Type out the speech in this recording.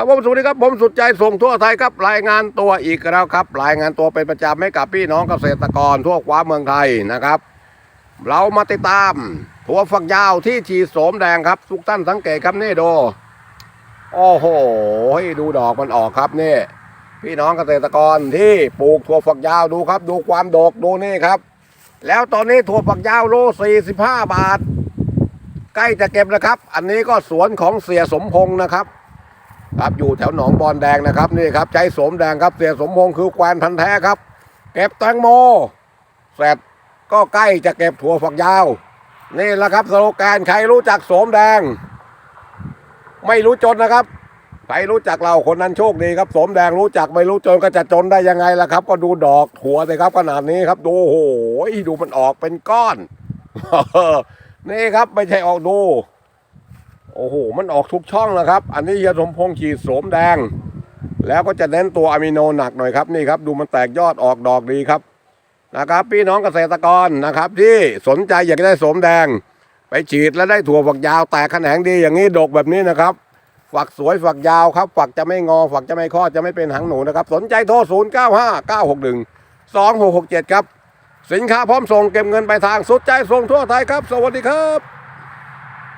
ครับผมสวัสดีครับผมสุดใจส่งทั่วไทยครับรายงานตัวอีกแล้วครับ รายงานตัวเป็นประจำให้กับพี่น้องเกษตรกรทั่วฟ้าเมืองไทยนะครับ เรามาติดตามถั่วฝักยาวที่ฉีดโสมแดงครับ ทุกท่านสังเกตครับนี่ดูโอ้โหดูดอกมันออกครับนี่ พี่น้องเกษตรกรที่ปลูกถั่วฝักยาวดูครับ ดูความดกดูนี่ครับ แล้วตอนนี้ถั่วฝักยาวโล45 บาท ใกล้จะเก็บแล้วครับ อันนี้ก็สวนของเสียสมพงษ์นะครับ ครับอยู่แถวหนองบอนแดงนะครับนี่ครับใจสมแดงครับเสียสมพงษ์คือแควนพันแท้ครับ เก็บแตงโมเสร็จก็ใกล้จะเก็บถั่วฝักยาว นี่แหละครับสโลแกนใครรู้จักสมแดง ไม่รู้จนนะครับใครรู้จักเราคนนั้นโชคดีครับสมแดงรู้จักไม่รู้จนก็จะจนได้ยังไงล่ะครับ ก็ดูดอกถั่วเลยครับขนาดนี้ครับดูโอ้โหดูมันออกเป็นก้อนนี่ครับไม่ใช่ออกดู โอ้โห มันออกทุกช่องนะครับ อันนี้เยสมพงษ์ฉีดโสมแดง แล้วก็จะเน้นตัวอะมิโนหนักหน่อยครับนี่ครับ ดูมันแตกยอดออกดอกดีครับนะครับ พี่น้องเกษตรกรนะครับ ที่สนใจอยากได้โสมแดง ไปฉีดแล้วได้ถั่วฝักยาวแตกแขนงดีอย่างนี้ดกแบบนี้นะครับ ฝักสวยฝักยาวครับ ฝักจะไม่งอ ฝักจะไม่ข้อจะไม่เป็นหางหนูนะครับ สนใจโทร 0 9 5 9 6 1 2 6 6 7 ครับ สินค้าพร้อมส่งเก็บเงินไปลายทางสุดใจส่งทั่วไทยครับ สวัสดีครับ